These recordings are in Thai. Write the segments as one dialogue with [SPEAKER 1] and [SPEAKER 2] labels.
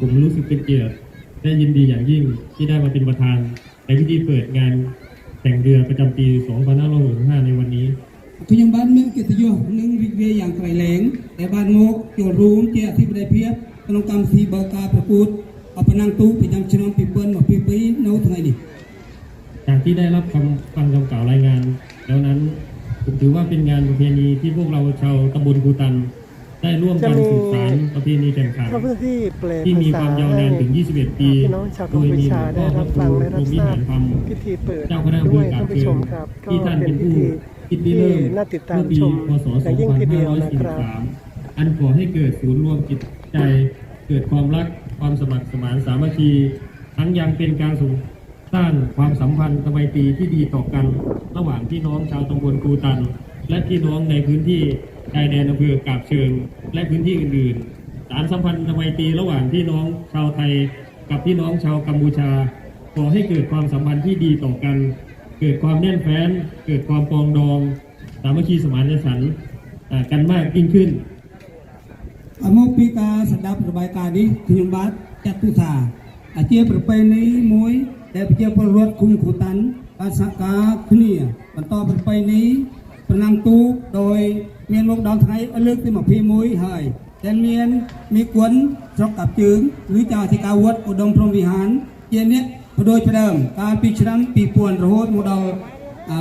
[SPEAKER 1] ผมรู้สึกเป็นเกียรติและยินดีอย่างยิ่งที่ได้มาเป็นประธานในพิธีเปิดงานแต่งเรือประจำปี 2565 ในวันนี้
[SPEAKER 2] ทุยังบ้านเมืองเกียรติยนึ่งวิเวียอย่างไกลแหลงแต่บ้านโมกเกี่ยวรู้เจ้าที่ประเพียบกำลังกำศีบอร์กาประกุดอัปนังตู้ปิยังชนองปีเปิ้ลมาปีปีโน้ตไงดิ
[SPEAKER 1] จากที่ได้รับคำฟังคำกล่าวรายงาน แล้วนั้นผมถือว่าเป็นงานประเพณีที่พวกเราชาวตำบลกูตัน ได้ร่วมกันสืบสานประเพณีแข่งขัน
[SPEAKER 3] พระพุทธที่แปล
[SPEAKER 1] ที่มี
[SPEAKER 3] ภา
[SPEAKER 1] ค
[SPEAKER 3] ษาวา
[SPEAKER 1] มยาวนานถึง 21 ปี
[SPEAKER 3] พี่น้องชาวกั
[SPEAKER 1] โด
[SPEAKER 3] ม
[SPEAKER 1] ย
[SPEAKER 3] พู
[SPEAKER 1] มีหล
[SPEAKER 3] ชาว
[SPEAKER 1] วงพ่
[SPEAKER 3] ได้
[SPEAKER 1] อพ
[SPEAKER 3] รั
[SPEAKER 1] ระ
[SPEAKER 3] บ
[SPEAKER 1] ค
[SPEAKER 3] ฟัง
[SPEAKER 1] รู
[SPEAKER 3] และ
[SPEAKER 1] พ
[SPEAKER 3] รั
[SPEAKER 1] ร
[SPEAKER 3] บ
[SPEAKER 1] หมวิ
[SPEAKER 3] ทรา
[SPEAKER 1] หา
[SPEAKER 3] บ
[SPEAKER 1] รธรรม
[SPEAKER 3] พิธีเปิด
[SPEAKER 1] เจ้าคณะ
[SPEAKER 3] ด้
[SPEAKER 1] อำเภ
[SPEAKER 3] ว
[SPEAKER 1] อยกาบ
[SPEAKER 3] ท่าน
[SPEAKER 1] เชิ
[SPEAKER 3] ผู้ช
[SPEAKER 1] ญ
[SPEAKER 3] มครับ
[SPEAKER 1] ที่ท่านเป็นผู้
[SPEAKER 3] ก็
[SPEAKER 1] คิดริเริ่ม
[SPEAKER 3] ที่น่าติดตาม
[SPEAKER 1] เมื่อปี
[SPEAKER 3] ชม
[SPEAKER 1] พศ
[SPEAKER 3] อย่างยิ่งทีเดียวนะครับ
[SPEAKER 1] 2543 อันก่อให้เกิดศูนย์รวมจิตใจ เกิดความรักความสมัครสมานสามัคคีทั้งยังเป็นการส่งสร้างความสัมพันธ์ไมตรีที่ดีต่อกัน ระหว่างพี่น้องชาวตำบลกูตัน และพี่น้องในพื้นที่ ชายแดนอำเภอกาบเชิง และพื้นที่อื่นๆ สารสัมพันธ์สวัยตีระหว่างพี่น้องชาวไทย กับพี่น้องชาวกัมพูชา ขอให้เกิดความสัมพันธ์ที่ดีต่อกัน เกิดความแน่นแฟ้น เกิดความปองดอง สามัคคีสมานฉันท์กันมากยิ่งขึ้น
[SPEAKER 2] อามปีกาสดับระบายการนี้ถึงบัตจตุธาอาเจียประเพณีมวยแต่เจียประรถคุ้มขุตันอาสกาคเนียบรรทอประเพณี ប្រណាំងទូកដោយមានមកដល់ថ្ងៃលើកទី21ហើយដែលមានមីគុណស្រុកកាប់ជើងឬចៅអធិការវត្តឧត្តមព្រំវិហារជាអ្នកបដូរផ្ដើមកាលពីឆ្នាំ2000រហូតមកដល់អឺ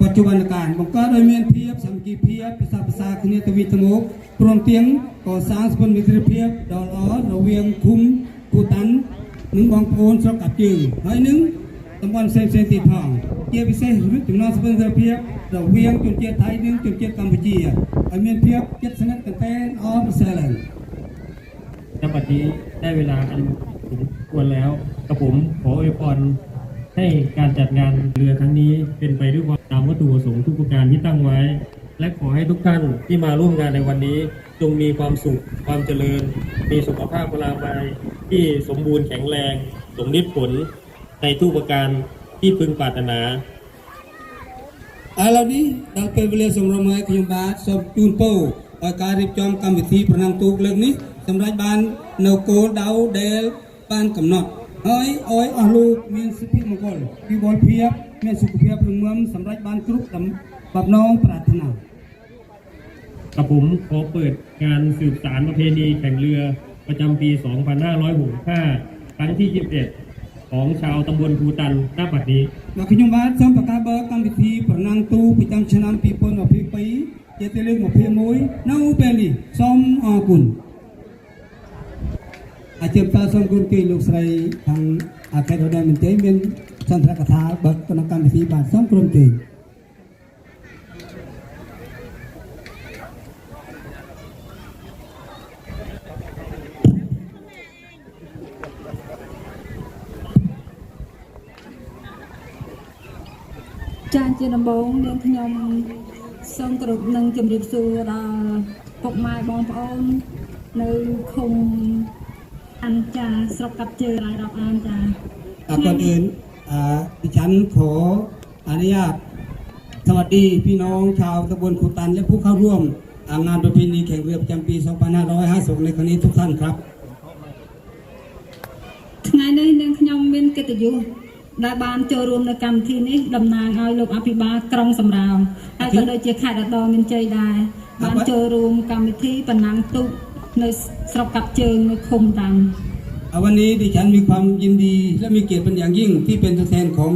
[SPEAKER 2] បច្ចុប្បន្នកាលបង្កើតឲ្យមានភាពសាមគ្គីភាពប្រសើរប្រសាគ្នាទៅវិញទៅមកព្រមទាំងកសាងស្ពានមិត្តភាពដ៏ល្អរវាងឃុំគូតាន់និងបងប្អូនស្រុកកាប់ជើងហើយនឹង ตำบลเซนเซนติทองเกี่ยวพิเศษหรือถึงนอสเปนเซอเพียราเวียงจุดเจียไทยดึงจุดเจียกัมพูชีอเมียน
[SPEAKER 1] เพียบเจ็ดสนั
[SPEAKER 2] ดกันแต่ออมเซลัน
[SPEAKER 1] จับันได้เวลาอันสมควรแล้วกระผมขออวยพรให้การจัดงานเรือครั้งนี้เป็นไปด้วยความตามวัตถุประสงค์ทุกประการที่ตั้งไว้ และขอให้ทุกท่านที่มาร่วมงานในวันนี้ จงมีความสุขความเจริญ มีสุขภาพพลามัยที่สมบูรณ์แข็งแรง สมนิดผล ในทุกประการที่พึงปรารถนา
[SPEAKER 2] Alam ni, dalam pembelian semua ramai kenyumbat, sob tunpo, karib jom kami ti perenang tuk lek ni, semrai ban noko dau del ban kamnot. Oi oi ahlu mien sipi mongkol, pi bol piap, mien suku piap rumam, semrai ban kruk dam, bab nong pratana.
[SPEAKER 1] กับผมขอเปิดงานสืบสารประเพณีแข่งเรือประจำปี 2565 ครั้งที่ 21 ของชาวตำบลภูตันณบัดนี้
[SPEAKER 2] ដល់ខ្ញុំបាទសូមប្រកាសបើកកម្មវិធីប្រណាំងទូកប្រចាំឆ្នាំ2022ជាទីលើក21នៅពេលនេះសូមអរគុណអាចារ្យតាសូមគុណគេលោកស្រីខាងអាខេតរដូវមន្ត្រីមានសន្ទរកថាបើកក្នុងកម្មវិធីបាទសូមក្រុមជេង
[SPEAKER 4] ចាជាដំបូងនាងខ្ញុំសូមគោរពនឹងជម្រាបសួរដល់ពុកម៉ែបងប្អូននៅឃុំអញ្ចាស្រុកកាប់ជើរាយរាប់អានចា
[SPEAKER 2] อ่ะก่อนอื่นอ่าดิฉันขออนุญาตสวัสดีพี่น้องชาวตำบลขุตัน และผู้เข้าร่วมอ่างานประเพณีแข่งเรือประจำปี 2556 ในครั้งนี้ทุกท่านครับ
[SPEAKER 4] ថ្ងៃនេះនាងខ្ញុំមានកិត្តិយស ដែលបានចូលរួមនៅកម្មវិធីនេះតំណាងឲ្យលោកអភិបាលក្រុងសំរោងហើយក៏ដូចជាខេត្តឧត្តរមានជ័យដែរបានចូលរួមកម្មវិធីបណ្ណាំងទូកនៅស្រុកកាប់ជើងនៅឃុំតាំង
[SPEAKER 2] อ่ะวันนี้ดิฉันมีความยินดีและมีเกียรติเป็นอย่างยิ่งที่เป็นตัวแทนของ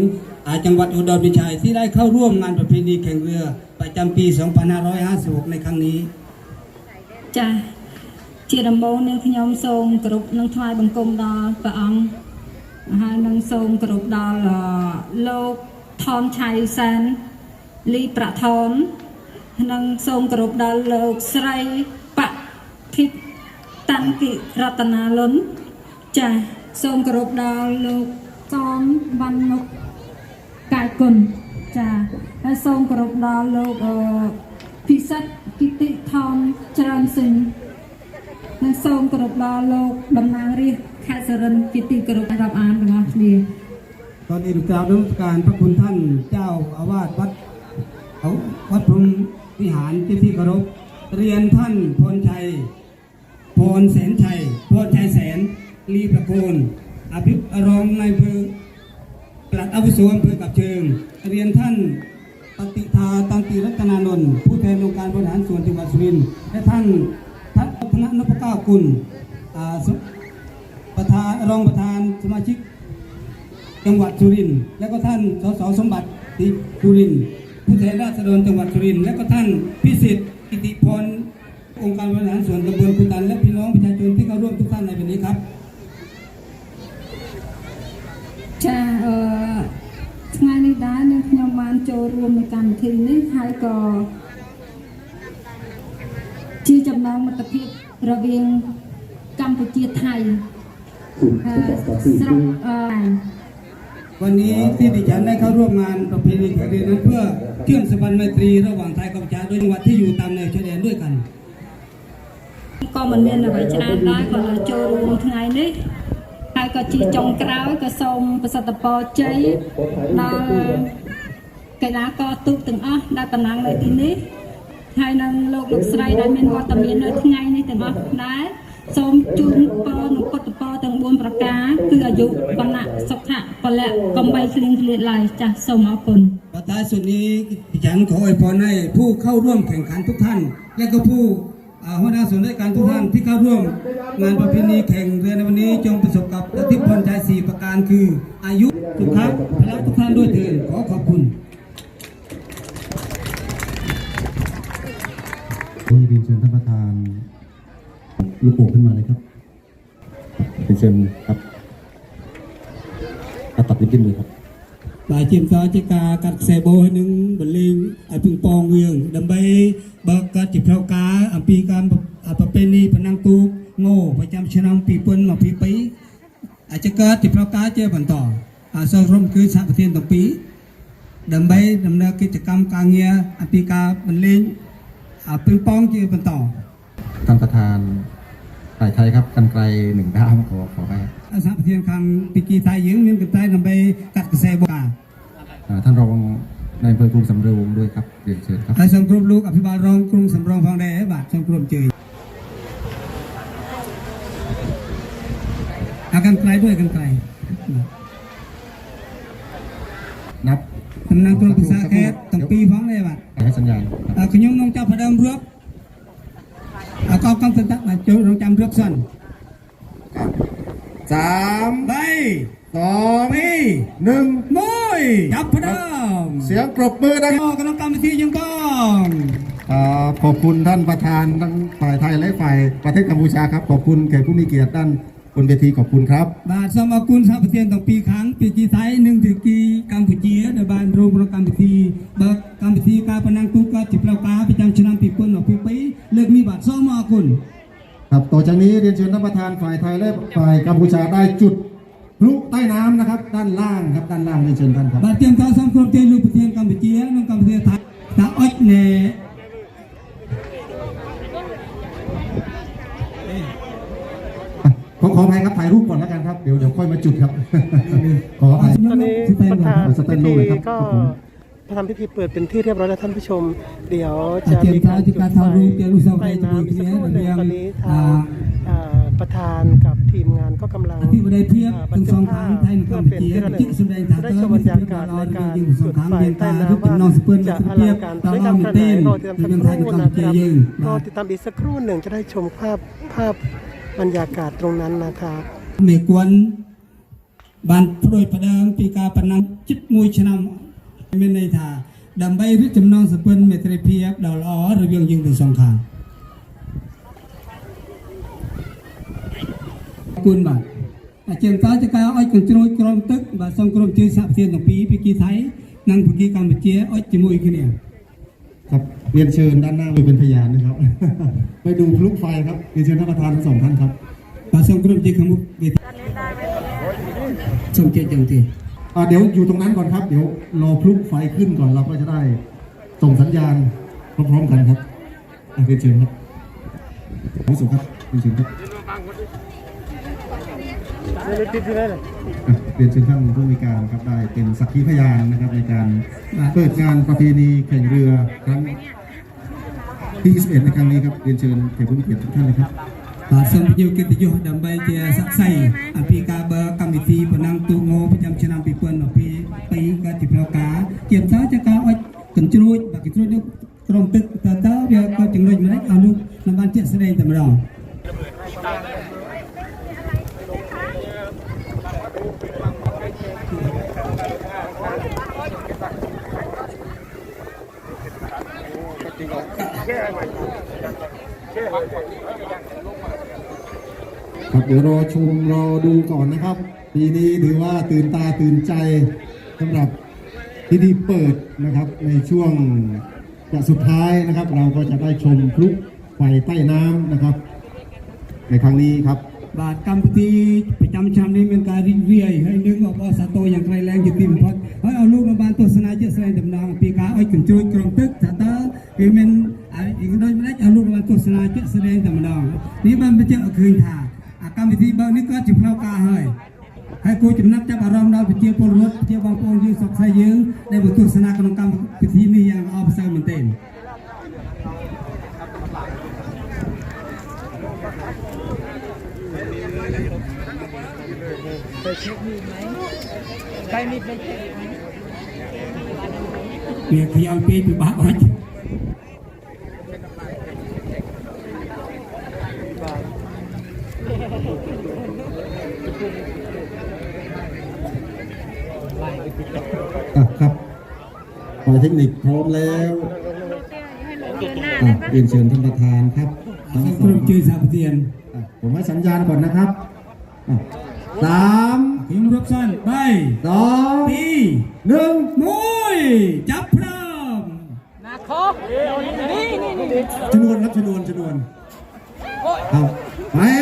[SPEAKER 2] อาจังหวัดอุดรธานีที่ได้เข้าร่วมงานประเพณีแข่งเรือประจำปี 2556 ในครั้งนี้
[SPEAKER 4] ចា៎ជាដំបូងនាងខ្ញុំសូមគោរពនិងថ្វាយបង្គំដល់ព្រះអង្គ ហើយនឹងសូមគោរពដល់អឺលោកថនឆៃសែនលីប្រថននិងសូមគោរពដល់លោកស្រីបភិតាន់គិរតនាលុនចា៎សូមគោរពដល់លោកកំវណ្ណនុកកាយគុណចា៎ហើយសូមគោរពដល់លោកអឺពិសិដ្ឋគិតិថនច្រើនសិងនិងសូមគោរពដល់លោកតំណាងរាជខេ ค่ะสรนจิตติกรุรับอ่านนะคะนี่
[SPEAKER 2] ตอนนี้ลูกสาวน้ำการพระคุณท่านเจ้าอาวาสวัดเขาวัดพรมวิหารที่ที่รุ๊รเรียนท่านพรชัยพรแสนชัยพรชัยแสนลีประโคนอภิรองในเพื่อปลัดอาวุโสอำเภอกับเชิง เรียนท่านปฏิทาตังตีรัตนานนท์ผู้แทนองค์การบริหารส่วนจังหวัดสุรินทร์และท่านทัศนพนพเก้าคุล ระธานรองประธานสมาชิก จังหวัดสุรินทร์และก็ท่านสสสมบัติติสุรินทร์ผู้แทนราษฎรจังหวัดสุรินทร์และก็ท่านพิสิทธิ์กิติพรองค์การบริหารส่วนตำบลกุตันและพี่น้องประชาชนที่เข้าร่วมทุกท่านในวันนี้ครับ
[SPEAKER 4] ចាអឺថ្ងៃនេះដែរនាងខ្ញុំបានចូលរួមในកម្មវិធីនេះហើយក៏ជាចំណងមិត្តភាពរវាងកម្ពុជាថៃហើយ ស្រុកអឺ
[SPEAKER 2] วันนี้ที่ดิฉันได้เข้าร่วมงานประเพณีแข่งเรือนั้นเพื่อเชื่อมสัมพันธ์ไมตรีระหว่างไทยกับกัมพูชาโดยจังหวัดที่อยู่ตามแนวชายแดนด้วยกัน
[SPEAKER 4] ក៏មិនមានអ្វីច្រើនដែរក៏លើចូលរួមថ្ងៃនេះហើយក៏ជាចុងក្រោយក៏សូមប្រសិទ្ធពរជ័យដល់កីឡាករទូកទាំងអស់ដែលតំណាងនៅទីនេះហើយនឹងលោកលោកស្រីដែលមានវត្តមាននៅថ្ងៃនេះទាំងអស់ដែរសូមជូនពរនិងពុទ្ធពរ ទាំង4ប្រការគឺអាយុវណ្ណៈសុខៈពលៈកំបីគ្លៀងគ្លាតឡើយចាស់សូមអរគុណ
[SPEAKER 2] ประท้ายสุดนี้ดิฉันขออวยพรให้ผู้เข้าร่วมแข่งขันทุกท่าน และก็ผู้อ่าหัวหน้าส่วนราชการทุกท่านที่เข้าร่วมงานประเพณีแข่งเรือในวันนี้จงประสบกับอิทธิพลใจสี่ประการคือ อายุสุขภาพพละทุกท่านด้วยเถิดขอขอบคุณ
[SPEAKER 5] ที่เรียนเชิญท่านประธานลูกโป่งขึ้นมาเลยครับ เป็นเซมครับอาตัดนิดนเลยครับ
[SPEAKER 2] บายเทียมก็จิกากัดเซโบหนึ่งบอลลิงไอปิงปองเวียงดับไบบักกัดจิบเท้ากาอัมพีการอัปเป็นนี่พนังตูโง่ประจำชนองปีปนมาปีปีอาจจะกิดจิบเท้ากาเจอบันต่ออาสรมคือสักเทียนต่อปีดัมไปดำเนินกิจกรรมการเงียอัมพีการบอลลิงอัปิงปองเจอบันต่อ
[SPEAKER 5] ท่านประธาน ไกลไกลครับกันไกลหนึ่งด้ามขอขอไป
[SPEAKER 2] อาสาย์เทียงคังปิกีไทยยิงมีกันไทยนำไป
[SPEAKER 5] กัดกระแสบกาท่านรองนายอำเภอกรุงสำเร็จด้วยครับเรียนเชิญครับ
[SPEAKER 2] นายสมกรุบลูกอภิบาลรองกรุงสำรองฟังแด้บาทสังกรุบเจยอากั
[SPEAKER 5] นไก
[SPEAKER 2] ลด้วยกันไกลนับตำแหนานตัว
[SPEAKER 5] พิซาแคสตั้งปีฟ้
[SPEAKER 2] องเลยบาทให้สัญญาณขยมนงเจ้าพระดำรว
[SPEAKER 5] บาม
[SPEAKER 2] ไป
[SPEAKER 5] สอง
[SPEAKER 2] ปี
[SPEAKER 5] หนึ่ง
[SPEAKER 2] มุ้ยจับพนาม
[SPEAKER 5] เสียงปรบมือนะครั
[SPEAKER 2] กำลังกำที่ยังก้
[SPEAKER 5] องขอบคุณท่านประธานทั้งฝ่ายไทยและฝ่ายประเทศกัมพูชาครับขอบคุณแขกผู้มีเกียรติท่านบนเวทีขอบคุณครับ
[SPEAKER 2] บาทสมาคุณสาพเทียนต่อปีครั้งปีกีไทยหนึ่งถึงกีกัมพูชีในบ้านโรงประกรรมพิธีบักกรรมพิธีการพนังตุกกจิบเล่ากาประจำชนะปีกุลหนอปีปีเลือกมีบาทสมา
[SPEAKER 5] คุณ รับต่อจากนี้เรียนเชิญท่านประธานฝ่ายไทยและฝ่ายกัมพูชาได้จุดพลุใต้น้ำนะครับ ด้านล่างครับด้านล่างเรียนเชิญท่านครับ
[SPEAKER 2] បាទទៀមតសូមគ្រប់ជ័យលោកប្រធានកម្ពុជានិងកម្ពុជាថៃតាអុចណែ
[SPEAKER 5] ขอขออภัยครับถ่ายรูปก่อนแล้วกันครับ เดี๋ยวเดี๋ยวค่อยมาจุดครับ ขออภัย
[SPEAKER 3] ตอนนี้ประธาน
[SPEAKER 5] สเตนโลเลยครับ
[SPEAKER 3] ก็
[SPEAKER 5] ครับผม
[SPEAKER 3] ทำพิธีเปิดเป็นที่เรียบร้อยแล้วท่านผู้ชม เดี๋ยว
[SPEAKER 2] អា
[SPEAKER 3] จะ
[SPEAKER 2] ទៀម
[SPEAKER 3] มี
[SPEAKER 2] ត
[SPEAKER 3] การ
[SPEAKER 2] ជា
[SPEAKER 3] จุด
[SPEAKER 2] ការ
[SPEAKER 3] ไฟ
[SPEAKER 2] ថតរូបជាអនុស្សាវ
[SPEAKER 3] ใต้
[SPEAKER 2] រីយ៍ជាមួយ
[SPEAKER 3] น้ำ
[SPEAKER 2] គ្នា
[SPEAKER 3] สักครู่หนึ่ง
[SPEAKER 2] រវាង
[SPEAKER 3] ตอนนี้ทา
[SPEAKER 2] អា
[SPEAKER 3] งอ่าประธานกับทีมงานก็กำลัง
[SPEAKER 2] អធិបតីភាព
[SPEAKER 3] อ่า
[SPEAKER 2] ទាំងសងខាងថៃនិងកម្ពុជាបញ្ជាក់សម្ដែងថា
[SPEAKER 3] ได้
[SPEAKER 2] តើ
[SPEAKER 3] ชม
[SPEAKER 2] មា
[SPEAKER 3] บร
[SPEAKER 2] ន
[SPEAKER 3] ร
[SPEAKER 2] ជា
[SPEAKER 3] ยา
[SPEAKER 2] ភាព
[SPEAKER 3] กาศ
[SPEAKER 2] ល្អ
[SPEAKER 3] ใน
[SPEAKER 2] រវា
[SPEAKER 3] การ
[SPEAKER 2] ងយើង
[SPEAKER 3] จุ
[SPEAKER 2] ស
[SPEAKER 3] ด
[SPEAKER 2] ងខាង
[SPEAKER 3] ไฟ
[SPEAKER 2] មាន
[SPEAKER 3] ใต้
[SPEAKER 2] ការរូប
[SPEAKER 3] น้ำ
[SPEAKER 2] ចំ
[SPEAKER 3] ว่า
[SPEAKER 2] នួនស្ពើន
[SPEAKER 3] จะ
[SPEAKER 2] សុខ
[SPEAKER 3] อ
[SPEAKER 2] ភាព
[SPEAKER 3] ลังการ
[SPEAKER 2] ដ៏
[SPEAKER 3] สวย
[SPEAKER 2] ល្អ
[SPEAKER 3] งาม
[SPEAKER 2] មែ
[SPEAKER 3] ข
[SPEAKER 2] ន
[SPEAKER 3] นาด
[SPEAKER 2] ទែ
[SPEAKER 3] ไหน
[SPEAKER 2] ន
[SPEAKER 3] รอติดตาม
[SPEAKER 2] ពី
[SPEAKER 3] สัก
[SPEAKER 2] យើង
[SPEAKER 3] ค
[SPEAKER 2] ថៃនិង
[SPEAKER 3] รู่
[SPEAKER 2] កម្ពុជា
[SPEAKER 3] นะครับ
[SPEAKER 2] យើង
[SPEAKER 3] รอ
[SPEAKER 2] បាទ
[SPEAKER 3] ติดตามอีกสักครู่หนึ่งจะได้ชมภาพภาพบรรยากาศตรงนั้นนะครับ
[SPEAKER 2] មេគួនបានព្រួយផ្ដើមពីការប៉ុណ្ណឹងជិត1ឆ្នាំ មានន័យថាដើម្បីរីកចំណងសម្ព័ន្ធមេត្រីភាពដ៏ល្អរវាងយើងទាំងសងខាងអរគុណបាទអញ្ចឹងតើជាការអុចកញ្ជ្រួចក្រមទឹកបាទសូមក្រុមជួយសហភាពទាំងពីរពីគីថៃនិងពីគីកម្ពុជាអុចជាមួយគ្នា
[SPEAKER 5] ครับเรียนเชิญด้านหน้าไปเป็นพยานนะครับ ไปดูพลุไฟครับเรียนเชิญท่านประธานทั้งสองท่านครับ
[SPEAKER 2] បាទសូមក្រុមជួយខាងមុខវេទិសូមជួយចឹងទេ
[SPEAKER 5] อ่า เดี๋ยวอยู่ตรงนั้นก่อนครับ เดี๋ยวรอพลุไฟขึ้นก่อนเราก็จะได้ส่งสัญญาณพร้อมๆกันครับอะเรียนเชิญครับผู้สูงครับเรียนเชิญครับเรียนเชิญท่านผู้มีการครับได้เป็นสักขีพยานนะครับในการเปิดงานประเพณีแข่งเรือครั้งที่21ในครั้งนี้ครับเรียนเชิญแขกผู้มีเกียรติทุกท่านเลยครับ
[SPEAKER 2] បាទសូមពន្យល់កិត្តិយសដើម្បីជាសក្តិសិទ្ធិអភិការបើកម្មវិធីប៉ុណ្ណឹងទូងោប្រចាំឆ្នាំ2022ក៏ជាផ្លូវការជាបន្តចការអុចកញ្ជ្រួចបាទកញ្ជ្រួចនោះក្រុមទឹកតើតើវាក៏ចំណុចម្ដេចឲ្យលោកនឹងបានជាក់ស្ដែងតែម្ដង
[SPEAKER 5] ครับเดี๋ยวรอชมรอดูก่อนนะครับ ปีนี้ถือว่าตื่นตาตื่นใจสำหรับพิธีเปิดนะครับในช่วงจะสุดท้ายนะครับ เราก็จะได้ชมพลุไฟใต้น้ำนะครับ ในครั้งนี้ครับ
[SPEAKER 2] บาทกรรมพิธีประจำชามนี้เป็นการิเวียให้นึกออกว่าสตโตอย่างไรแรงจะตติมพอดให้เอาลูกมาบานตัวสนาเจสไลดำนองปีกาอ้อยขุนช่วยกรงตึกสตาคือมันอีกน้อยไม่ได้เอาลูกมาตัวสนาเจสไลดำนองนี่มันเป็นเจ้าคืนถ่า កម្មវិធីបើកនេះក៏ជាផ្លូវការហើយហើយគួរចំណាត់ចាប់អារម្មណ៍ដល់ប្រជាពលរដ្ឋប្រជាបងប្អូនយើងសុខសាយយើងដែលមកទស្សនាក្នុងកម្មវិធីនេះយ៉ាងល្អប្រសើរមែនទែនវាខ្យល់ពេកពិបាកអត់
[SPEAKER 5] ครับฝ่ายเทคนิคพร้อมแล้วอะเรียนเชิญท่านประธานครับทั้งส
[SPEAKER 2] ก
[SPEAKER 5] อ
[SPEAKER 2] ลุ่ม
[SPEAKER 5] ง
[SPEAKER 2] จือสามเตี
[SPEAKER 5] ยนผมให้สัญญาณก่อนนะครับสาม
[SPEAKER 2] ถึงรับสั้นไป
[SPEAKER 5] สอง
[SPEAKER 2] ตี
[SPEAKER 5] หนึ่ง
[SPEAKER 2] มวยจับพร้อม
[SPEAKER 5] ชนวนครับชนวนจนวนเอาไม่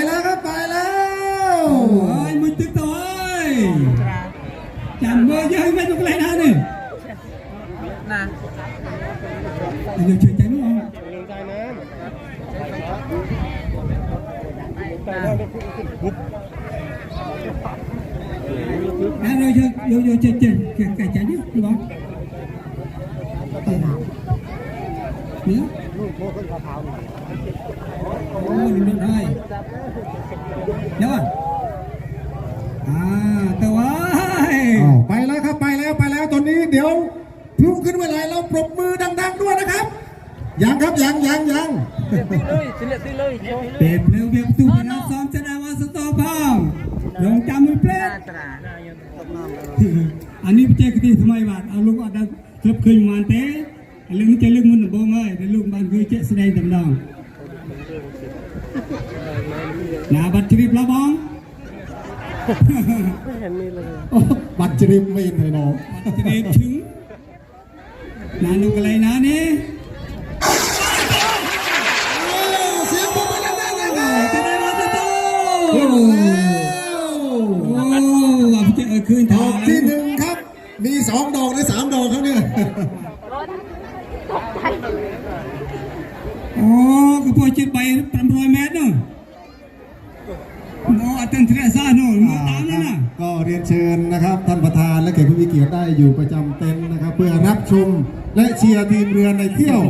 [SPEAKER 5] tambah je Ahmad tu kelai dah ni. Nah. Ayo cuci tengok. Nah, yo yo yo yo cuci cuci cuci ni, luar. Ya. Oh, ini hai. Jangan. Ah, tahu พลุขึ้นเมื่อไหรเราปรบมือดัง ๆ ด้วยนะครับยังครับยังยังยัง
[SPEAKER 2] ពេលភ្លើងវាផ្ទុះបណ្ណាសំចនាវាសតបងរងចាំមួយផ្លែតអានេះបច្ចេកទេសថ្មីបាទអស់លោកអត់ដឹងធ្លាប់ឃើញប៉ុន្មានទេឥឡូវនេះចេះលើកមុនដំបូងហើយដែលលោកបានឃើញជាក់ស្ដែងតែម្ដងណាបាត់ជ្រាបឡើបង
[SPEAKER 3] ไม่เห็นมีเลย
[SPEAKER 5] โอ้บัตรจริบไม่เห็นเลยน้อง
[SPEAKER 2] បាត់ជ្រាបឈឹង นา
[SPEAKER 5] นุก ನಾನು ಕಲೈನ ನೀ คืนทองที่หนึ่งครับ
[SPEAKER 2] มีสอง
[SPEAKER 5] ดอกห
[SPEAKER 2] รือสาม
[SPEAKER 5] ดอกครับเนี่ยโอ้กรพโปรงจิตไปประมร้อย
[SPEAKER 2] เมตรเนาะโอ้อัตันเทรซ่าเน่มาตามนั่นนะ
[SPEAKER 5] ก็เรียนเชิญนะครับท่านประธานและแขกผู้มีเกียรติได้อยู่ประจำเต็นท์นะครับ เพื่อรับชม และเชียร์ทีมเรือในเที่ยว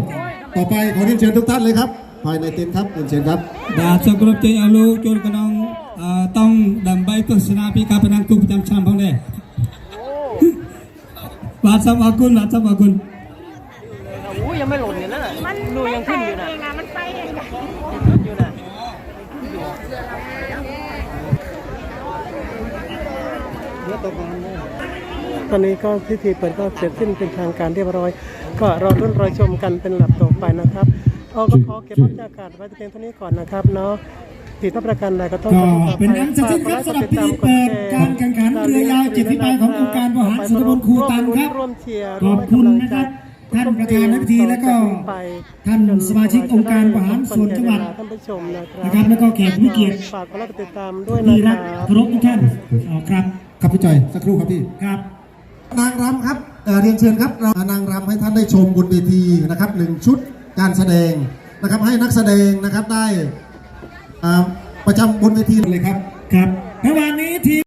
[SPEAKER 5] ต่อไปขอเรียนเชิญทุกท่านเลยครับภายในเต็นท์ครับเรียนเชิญครับ
[SPEAKER 2] ดาบสมกรบใจอาลูจนกระนองต้องดำใบโฆษณาพิการพนังตุประจำชั้นพ้องเด้บาทสมอกุลบาทสมอกุล
[SPEAKER 3] โอ้ยังไม่หล่นเลยนะ
[SPEAKER 6] หนู
[SPEAKER 3] ยังขึ้นอยู่นะ
[SPEAKER 6] มันไปเอง
[SPEAKER 3] ขึ้นอยู่นะเดี๋ยวตกลง อนนี้ก็พิธีเปิดก็เสร็จสิ้นเป็นทางการเรียบร้อย ก็รอรุ่นรอชมกันเป็นลำดับต่อไปนะครับเอาก็ขอเก็บภาพบรรยากาศไว้แต่เพียงเท่านี้ก่อนนะครับเนาะผิดพลาดประการใดก็ต้อง
[SPEAKER 2] ก็
[SPEAKER 3] ขอโทษขออภัย
[SPEAKER 2] เป็นอันเสร็จสิ้นครับสำหรับพิธีเปิดการแข่งขันเรือยาวจิตวิบายขององค์การบริหารส่วนตำบลคูตันครับ
[SPEAKER 3] ร่วมเชียร์
[SPEAKER 2] ขอบคุณนะครับท่านประธานในพิธีและก็ท่านสมาชิกองค์การบริหารส่วนจังหวัด
[SPEAKER 3] ท่านผู้ชมนะครับ
[SPEAKER 2] นะครับแล้วก็แขกผู้มีเกียรติ
[SPEAKER 3] ฝากกดไลค์กดติดตามด้วยนะ
[SPEAKER 2] ที่
[SPEAKER 3] ค
[SPEAKER 2] รั
[SPEAKER 3] รั
[SPEAKER 2] ก
[SPEAKER 3] บ
[SPEAKER 2] เคารพทุกท่านอ๋อครับ
[SPEAKER 5] ครับพี่จอยสักครู่ครับพี่
[SPEAKER 2] ครับ
[SPEAKER 5] นางรำครับเรียนเชิญครับเรานางรำให้ท่านได้ชมบนเวทีนะครับหนึ่งชุดการแสดงนะครับให้นักแสดงนะครับได้ประจำบนเวทีเลยครับ
[SPEAKER 2] ครับระหว่างนี้ที